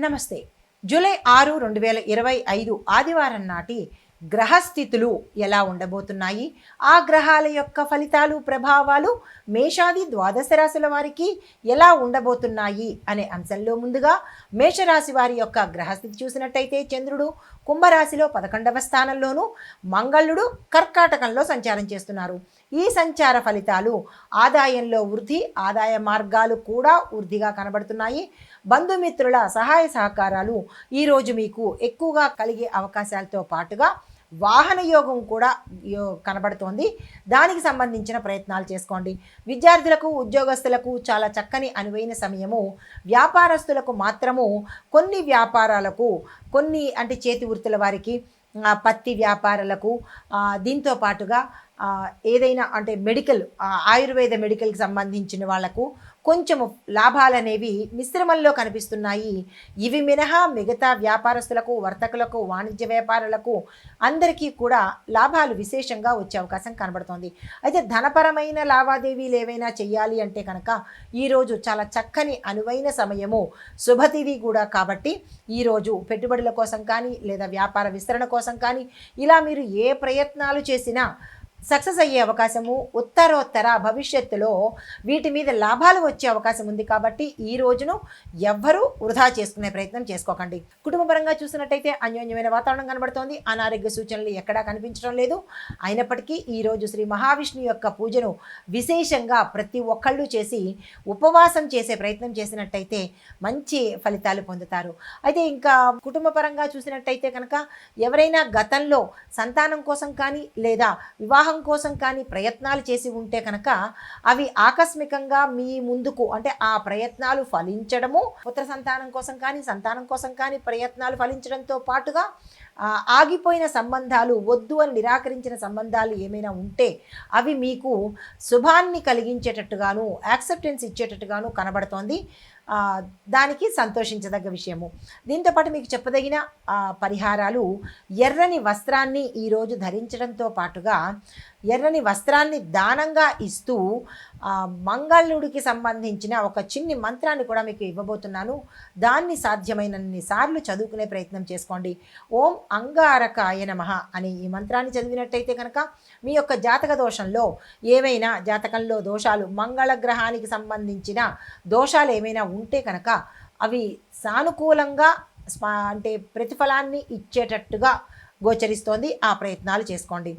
నమస్తే. జూలై ఆరు రెండు వేల ఇరవై ఐదు ఆదివారం నాటి గ్రహస్థితులు ఎలా ఉండబోతున్నాయి? ఆ గ్రహాల యొక్క ఫలితాలు ప్రభావాలు మేషాది ద్వాదశ రాశుల వారికి ఎలా ఉండబోతున్నాయి అనే అంశంలో ముందుగా మేషరాశి వారి యొక్క గ్రహస్థితి చూసినట్టయితే చంద్రుడు కుంభరాశిలో పదకొండవ స్థానంలోను మంగళుడు కర్కాటకంలో సంచారం చేస్తున్నారు. ఈ సంచార ఫలితాలు ఆదాయంలో వృద్ధి ఆదాయ మార్గాలు కూడా వృద్ధిగా కనబడుతున్నాయి. బంధుమిత్రుల సహాయ సహకారాలు ఈరోజు మీకు ఎక్కువగా కలిగే అవకాశాలతో పాటుగా వాహన యోగం కూడా యో- కనబడుతోంది. దానికి సంబంధించిన ప్రయత్నాలు చేసుకోండి. విద్యార్థులకు ఉద్యోగస్తులకు చాలా చక్కని అనువైన సమయము. వ్యాపారస్తులకు మాత్రము కొన్ని వ్యాపారాలకు కొన్ని అంటే చేతి వృత్తుల వారికి పత్తి వ్యాపారాలకు దీంతో పాటుగా ఏదైనా అంటే మెడికల్ ఆయుర్వేద మెడికల్కి సంబంధించిన వాళ్ళకు కొంచెము లాభాలనేవి మిశ్రమంలో కనిపిస్తున్నాయి. ఇవి మినహా మిగతా వ్యాపారస్తులకు వర్తకులకు వాణిజ్య వ్యాపారులకు అందరికీ కూడా లాభాలు విశేషంగా వచ్చే అవకాశం కనబడుతోంది. అయితే ధనపరమైన లావాదేవీలు ఏవైనా చేయాలి అంటే కనుక ఈరోజు చాలా చక్కని అనువైన సమయము శుభతిథి కూడా కాబట్టి ఈరోజు పెట్టుబడుల కోసం కానీ లేదా వ్యాపార విస్తరణ కోసం కానీ ఇలా మీరు ఏ ప్రయత్నాలు చేసినా సక్సెస్ అయ్యే అవకాశము ఉత్తరోత్తర భవిష్యత్తులో వీటి మీద లాభాలు వచ్చే అవకాశం ఉంది కాబట్టి ఈ రోజును ఎవ్వరూ వృధా చేసుకునే ప్రయత్నం చేసుకోకండి. కుటుంబపరంగా చూసినట్టయితే అన్యోన్యమైన వాతావరణం కనబడుతోంది. అనారోగ్య సూచనలు ఎక్కడా కనిపించడం లేదు. అయినప్పటికీ ఈరోజు శ్రీ మహావిష్ణు యొక్క పూజను విశేషంగా ప్రతి ఒక్కళ్ళు చేసి ఉపవాసం చేసే ప్రయత్నం చేసినట్టయితే మంచి ఫలితాలు పొందుతారు. అయితే ఇంకా కుటుంబపరంగా చూసినట్టయితే కనుక ఎవరైనా గతంలో సంతానం కోసం కానీ లేదా వివాహం కోసం కానీ ప్రయత్నాలు చేసి ఉంటే కనుక అవి ఆకస్మికంగా మీ ముందుకు అంటే ఆ ప్రయత్నాలు ఫలించడము పుత్ర సంతానం కోసం కానీ సంతానం కోసం కానీ ప్రయత్నాలు ఫలించడంతో పాటుగా ఆగిపోయిన సంబంధాలు వద్దు అని నిరాకరించిన సంబంధాలు ఏమైనా ఉంటే అవి మీకు శుభాన్ని కలిగించేటట్టుగాను యాక్సెప్టెన్స్ ఇచ్చేటట్టుగాను కనబడుతోంది. దానికి సంతోషించదగ్గ విషయము. దీంతోపాటు మీకు చెప్పదగిన పరిహారాలు ఎర్రని వస్త్రాన్ని ఈరోజు ధరించడంతో పాటుగా ఎర్రని వస్త్రాన్ని దానంగా ఇస్తూ మంగళుడికి సంబంధించిన ఒక చిన్ని మంత్రాన్ని కూడా మీకు ఇవ్వబోతున్నాను. దాన్ని సాధ్యమైనన్ని సార్లు చదువుకునే ప్రయత్నం చేసుకోండి. ఓం అంగారకాయ నమః అని ఈ మంత్రాన్ని చదివినట్టయితే కనుక మీ యొక్క జాతక దోషంలో ఏవైనా జాతకంలో దోషాలు మంగళ గ్రహానికి సంబంధించిన దోషాలు ఏమైనా ఉంటే కనుక అవి సానుకూలంగా స్పా అంటే ప్రతిఫలాన్ని ఇచ్చేటట్టుగా గోచరిస్తోంది. ఆ ప్రయత్నాలు చేసుకోండి.